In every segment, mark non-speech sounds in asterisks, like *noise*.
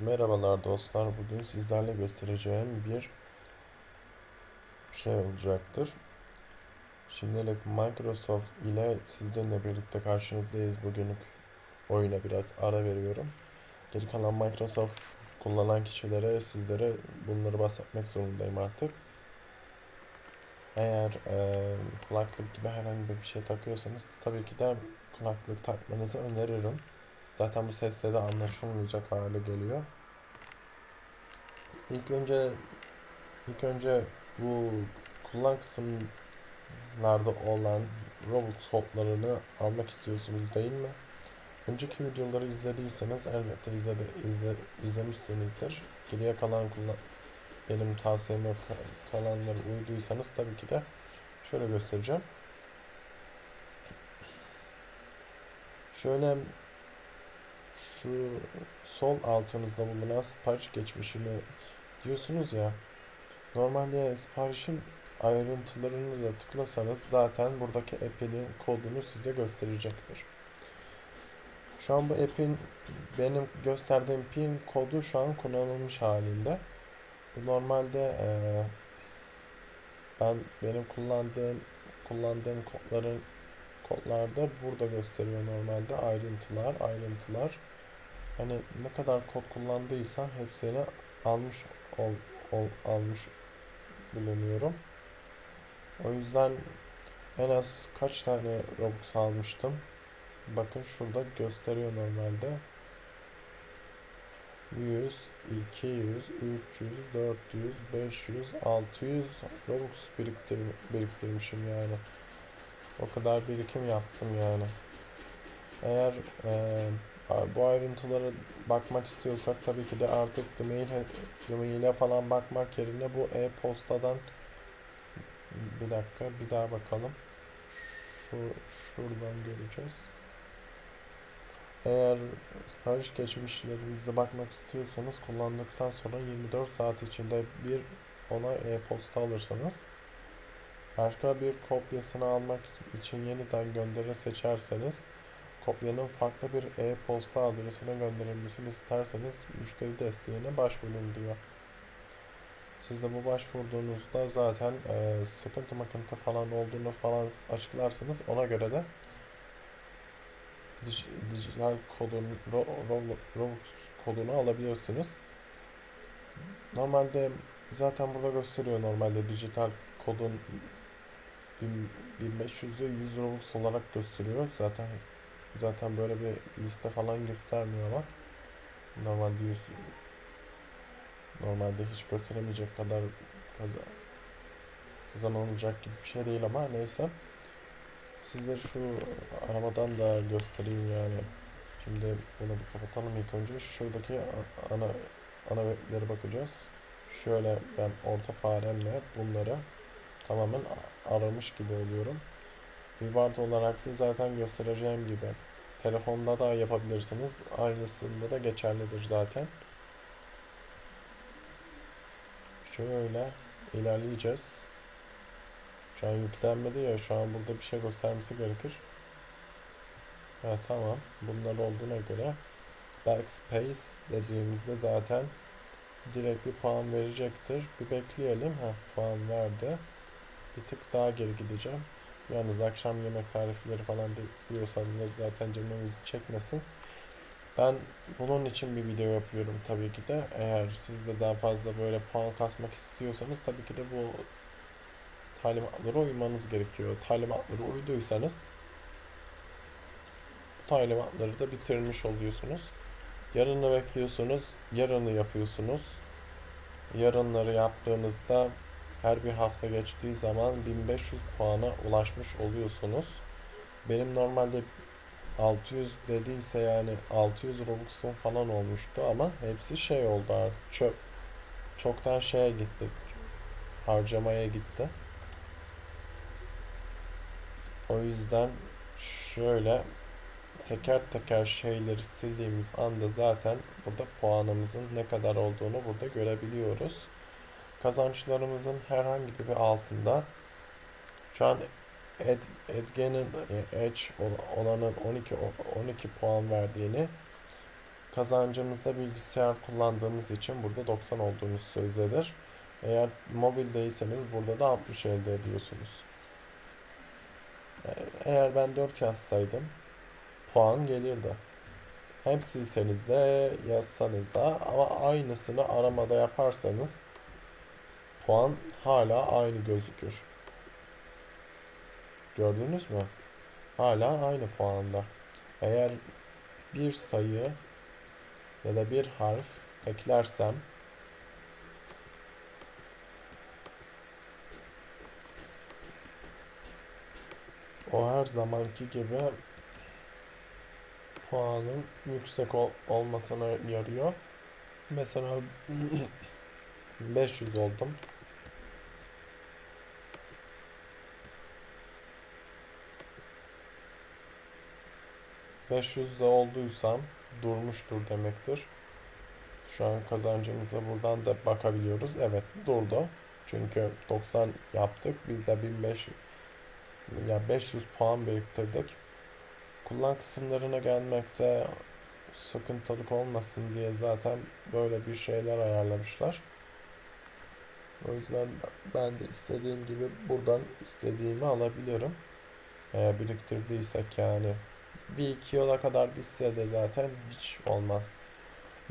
Merhabalar dostlar. Bugün sizlerle göstereceğim bir şey olacaktır. Şimdilik Microsoft ile sizlerle birlikte karşınızdayız. Bugünlük oyuna biraz ara veriyorum. Geri kalan Microsoft kullanan kişilere, sizlere bunları bahsetmek zorundayım artık. Eğer e, kulaklık gibi herhangi bir şey takıyorsanız tabii ki de kulaklık takmanızı öneririm. Zaten bu sesle de anlaşılmayacak hale geliyor. İlk önce ilk önce bu kullan kısımlarda olan Roblox hoplarını almak istiyorsunuz değil mi? Önceki videoları izlediyseniz elbette izledi, izle, izlemişsinizdir. Geriye kalan kullan benim tavsiyeme ka- kalanları uyduysanız tabii ki de şöyle göstereceğim. Şöyle şu sol altınızda bulunan sipariş geçmişini diyorsunuz ya. Normalde siparişin ayrıntılarını da tıklasanız zaten buradaki app'in kodunu size gösterecektir. Şu an bu app'in benim gösterdiğim pin kodu şu an kullanılmış halinde. Bu normalde eee, ben benim kullandığım kullandığım kodların kodlarda burada gösteriyor normalde ayrıntılar ayrıntılar. Hani ne kadar kod kullandıysa hepsini almış ol, ol, almış bulunuyorum. O yüzden en az kaç tane Robux almıştım. Bakın şurada gösteriyor normalde. 100, 200, 300, 400, 500, 600 Robux biriktir biriktirmişim yani. O kadar birikim yaptım yani. Eğer eee bu ayrıntılara bakmak istiyorsak tabii ki de artık Gmail, Gmail'e falan bakmak yerine bu e-postadan bir dakika bir daha bakalım. Şu şuradan göreceğiz. Eğer sipariş geçmişlerinize bakmak istiyorsanız kullandıktan sonra 24 saat içinde bir ona e-posta alırsanız başka bir kopyasını almak için yeniden gönderi seçerseniz kopyanın farklı bir e-posta adresine gönderilmesini isterseniz müşteri desteğine başvurun diyor. Siz de bu başvurduğunuzda zaten e, sıkıntı makıntı falan olduğunu falan açıklarsanız ona göre de dij, dijital kodun ro, ro, Robux kodunu alabilirsiniz. Normalde zaten burada gösteriyor normalde dijital kodun 1500'ü 100 Robux olarak gösteriyor. Zaten zaten böyle bir liste falan göstermiyor ama normalde 100 normalde hiç gösteremeyecek kadar kazan, kazanılacak gibi bir şey değil ama neyse. Sizlere şu arabadan da göstereyim yani. Şimdi bunu bir kapatalım ilk önce. Şuradaki ana ana weblere bakacağız. Şöyle ben orta faremle bunları tamamen aramış gibi oluyorum. Reward olarak da zaten göstereceğim gibi. Telefonda da yapabilirsiniz. Aynısında da geçerlidir zaten. Şöyle ilerleyeceğiz. Şu an yüklenmedi ya. Şu an burada bir şey göstermesi gerekir. Ha, tamam. Bunlar olduğuna göre backspace dediğimizde zaten direkt bir puan verecektir. Bir bekleyelim. Ha, puan verdi. Bir tık daha geri gideceğim. Yalnız akşam yemek tarifleri falan diyorsanız zaten canınızı çekmesin. Ben bunun için bir video yapıyorum tabii ki de. Eğer siz de daha fazla böyle puan kasmak istiyorsanız tabii ki de bu talimatlara uymanız gerekiyor. Talimatlara uyduysanız bu talimatları da bitirmiş oluyorsunuz. Yarını bekliyorsunuz, yarını yapıyorsunuz. Yarınları yaptığınızda her bir hafta geçtiği zaman 1500 puana ulaşmış oluyorsunuz. Benim normalde 600 dediyse yani 600 Robux'un falan olmuştu ama hepsi şey oldu artık çöp. Çoktan şeye gitti. Harcamaya gitti. O yüzden şöyle teker teker şeyleri sildiğimiz anda zaten burada puanımızın ne kadar olduğunu burada görebiliyoruz. Kazançlarımızın herhangi bir altında şu an Ed, Edge'nin Edge olanın 12 12 puan verdiğini kazancımız da bilgisayar kullandığımız için burada 90 olduğunuz sözdedir. Eğer mobildeyseniz burada da 60 elde ediyorsunuz. E, Eğer ben 4 yazsaydım puan gelirdi. Hem silseniz de yazsanız da ama aynısını aramada yaparsanız puan hala aynı gözükür. Gördünüz mü? Hala aynı puanda. Eğer bir sayı ya da bir harf eklersem o her zamanki gibi puanın yüksek ol- olmasına yarıyor. Mesela *clears throat* 500 oldum. 500'de olduysam durmuştur demektir. Şu an kazancımıza buradan da bakabiliyoruz. Evet durdu. Çünkü 90 yaptık. Biz de 1500 ya 500 puan biriktirdik. Kullan kısımlarına gelmekte sıkıntılık olmasın diye zaten böyle bir şeyler ayarlamışlar. O yüzden ben de istediğim gibi buradan istediğimi alabilirim. Eğer biriktirdiysek yani bir iki yola kadar bitse de zaten hiç olmaz.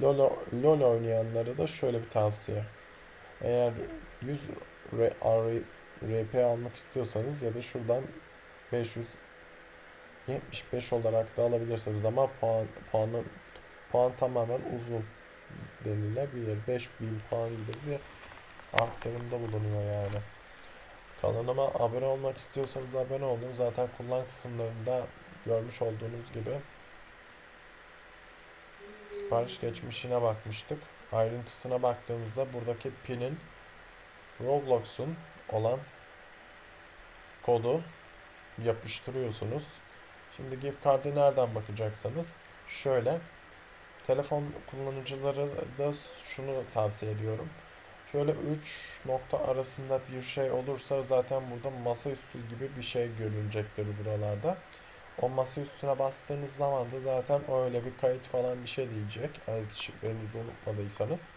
LoL, LoL oynayanlara da şöyle bir tavsiye. Eğer 100 R- R- RP almak istiyorsanız ya da şuradan 575 olarak da alabilirsiniz ama puan puanı puan tamamen uzun denilebilir. 5000 puan gibi bir arttırımda bulunuyor yani. Kanalıma abone olmak istiyorsanız abone olun. Zaten kullan kısımlarında görmüş olduğunuz gibi sipariş geçmişine bakmıştık. Ayrıntısına baktığımızda buradaki pinin Roblox'un olan kodu yapıştırıyorsunuz. Şimdi gift card'ı nereden bakacaksanız şöyle telefon kullanıcıları da şunu tavsiye ediyorum. Şöyle 3 nokta arasında bir şey olursa zaten burada masaüstü gibi bir şey görülecektir buralarda. O masa üstüne bastığınız zaman da zaten öyle bir kayıt falan bir şey diyecek. Şifrenizi unutmadıysanız.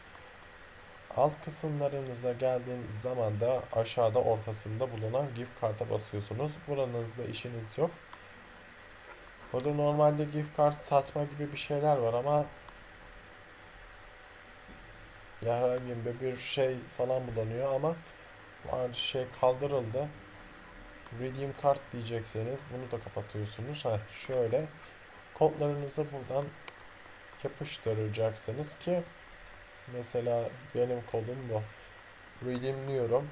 Alt kısımlarınıza geldiğiniz zaman da aşağıda ortasında bulunan gift karta basıyorsunuz. Buranızda işiniz yok. Burada normalde gift kart satma gibi bir şeyler var ama herhangi bir- şey falan bulanıyor ama şey kaldırıldı. Redeem kart diyecekseniz bunu da kapatıyorsunuz. Ha şöyle kodlarınızı buradan yapıştıracaksınız ki mesela benim kodum bu. Redeemliyorum.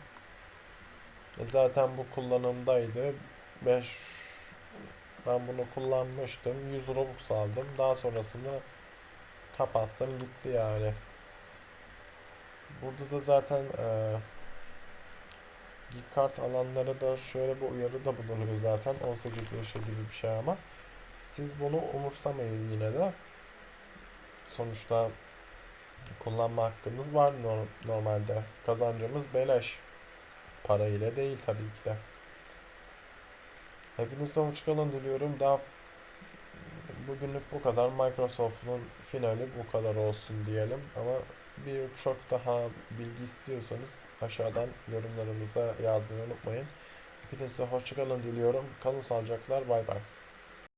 E Zaten bu kullanımdaydı. 5 ben bunu kullanmıştım. 100 Robux aldım. Daha sonrasında kapattım gitti yani. Burada da zaten e, gift kart alanlara da şöyle bir uyarı da bulunuyor zaten. 18 yaşı gibi bir şey ama siz bunu umursamayın yine de. Sonuçta kullanma hakkınız var nor- normalde. Kazancımız beleş. Para ile değil tabii ki de. Hepinize hoş kalın diliyorum. Daha bugünlük bu kadar. Microsoft'un finali bu kadar olsun diyelim. Ama bir çok daha bilgi istiyorsanız aşağıdan yorumlarımıza yazmayı unutmayın. Hepinize hoşçakalın diliyorum. Kalın sağlıcakla. Bay bay.